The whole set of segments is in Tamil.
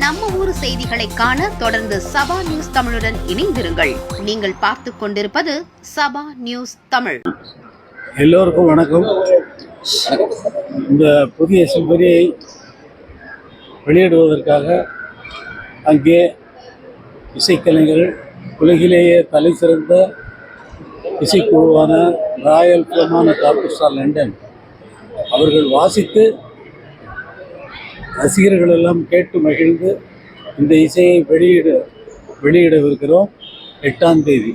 நம்ம ஊர் செய்திகளை காண தொடர்ந்து சபா நியூஸ் தமிழுடன் இணைந்திருங்கள். நீங்கள் பார்த்து கொண்டிருப்பது சபா நியூஸ் தமிழ். எல்லோருக்கும் வணக்கம். இந்த புதிய செம்பரியை வெளியிடுவதற்காக அங்கே இசைக்கலைஞர்கள் உலகிலேயே தலை சிறந்த இசைக்குழுவான ராயல் ஃபிலமான ஆர்கெஸ்ட்ரா லண்டன் அவர்கள் வாசித்து ரசிகர்கள் எல்லாம் கேட்டு மகிழ்ந்து இந்த இசையை வெளியிட வெளியிடவிருக்கிறோம். எட்டாம் தேதி.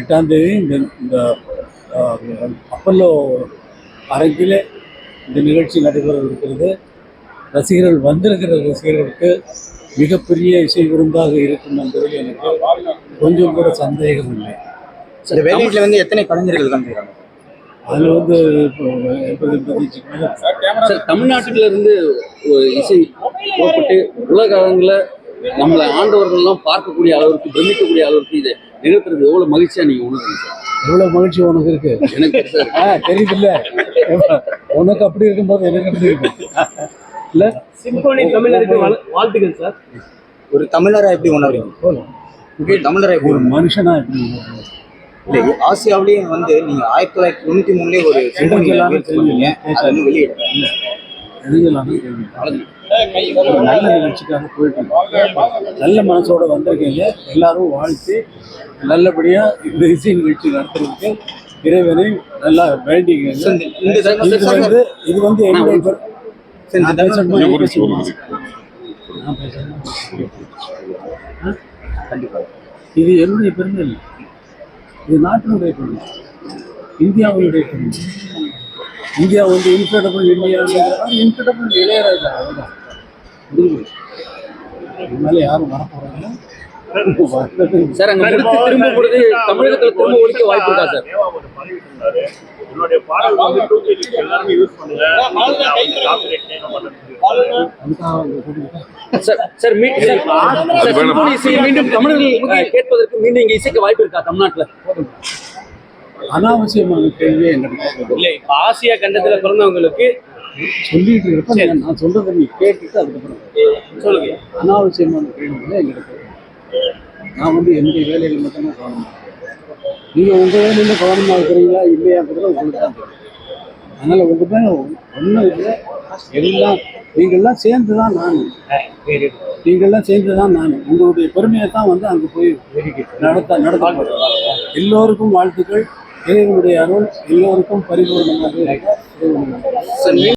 எட்டாம் தேதி இந்த இந்த அப்பல்லோ அரங்கில் இந்த நிகழ்ச்சி நடைபெற இருக்கிறது ரசிகர்கள் வந்திருக்கிற ரசிகர்களுக்கு மிகப்பெரிய இசை விருந்தாக இருக்கும் என்பதில் எனக்கு கொஞ்சம் கூட சந்தேகம் இல்லை. சரி வெளியீட்டில் வந்து எத்தனை கலைஞர்கள் கலந்துக்கிறாங்க அதில் வந்து சார் தமிழ்நாட்டில இருந்து ஒரு இசை புறப்பட்டு உலக அளவில் நம்மளை ஆண்டவர்கள்லாம் பார்க்கக்கூடிய அளவிற்கு பிரமிக்கக்கூடிய அளவிற்கு இதை நிகழ்த்துறது எவ்வளவு மகிழ்ச்சியா நீங்க உணர்றீங்க சார்? எவ்வளோ மகிழ்ச்சி உனக்கு இருக்கு? எனக்கு ஆ தெரியுதுல்ல. உனக்கு அப்படி இருக்கும்போது எனக்கு அப்படி இருக்கும் இல்லை? சிம்பொனி தமிழருக்கு வாழ்- வாழ்த்துக்கள் சார். ஒரு தமிழரா எப்படி உணர்றீங்க? தமிழரா ஒரு? மனுஷனா எப்படி? இல்ல ஆசியாவிலேயே வந்து நீங்க ஆயிரத்தி தொள்ளாயிரத்தி தொண்ணூத்தி மூணுலயே ஒரு சிம்பொனி எல்லாமே முயற்சி பண்ணீங்க. அது வந்து வெளியிடல ஒரு நல்ல நிகழ்ச்சிக்காக போயிட்டு. நல்ல மனசோட வந்திருக்கீங்க. எல்லாரும் வாழ்த்து. நல்லபடியா இந்த இசை நிகழ்ச்சி நடத்துறதுக்கு இறைவனை நல்லா தடவை இது வந்து இது வந்து என்னுடைய இது என்னுடைய பெருமை. இல்லை இது நாட்டினுடைய பெருமை இந்தியாவுடைய பெருமை இந்தியா வந்து இன்கிரெடபிள் இந்தியா இன்கிரெடபிள் இளையராஜா அவ்வளோதான் முடிஞ்சு இது மேலே யாரும் வரப்போறாங்க சார் அங்க முடித்து திரும்ப பொழுது தமிழகத்துல திரும்ப ஒழிக்க வாய்ப்பு இருக்கா சார் என்னுடைய பாடல் வந்து எல்லாருமே யூஸ் பண்ணுங்க சார் சார் மீ- சார், சார், சிம்பொனி இசையை மீண்டும் தமிழர்கள் கேட்பதற்கு மீண்டும் இங்க இசைக்க வாய்ப்பு இருக்கா தமிழ்நாட்டுல? அனாவசியமான கேள்வியே இல்ல இப்ப ஆசியா கண்டத்துல பிறந்தவங்களுக்கு சொல்லிட்டு இருப்ப நான் சொல்றதை நீ கேட்டுட்டு அதுக்கப்புறம் சொல்லுங்க. அனாவசியமான கேள்விகளை கேட்கணும். நான் வந்து என்னுடைய வேலையில் மட்டும்தான் கவனமாக நீங்கள் உங்கள் வேலையில் கவனமாக இருக்கிறீங்களா இல்லையாங்கிறத உங்களுக்கு தான் தெரியும். அதனால் உங்கள் மேலே ஒன்றும் இல்லை. எல்லாம் நீங்கள்லாம் சேர்ந்து தான் நான் நீங்கள்லாம் சேர்ந்து தான் நான் உங்களுடைய பெருமையை தான் வந்து அங்கே போய் நடத்த நடத்த எல்லோருக்கும் வாழ்த்துக்கள். இறைவனுடைய அருள் எல்லோருக்கும் பரிபூர்ணமாக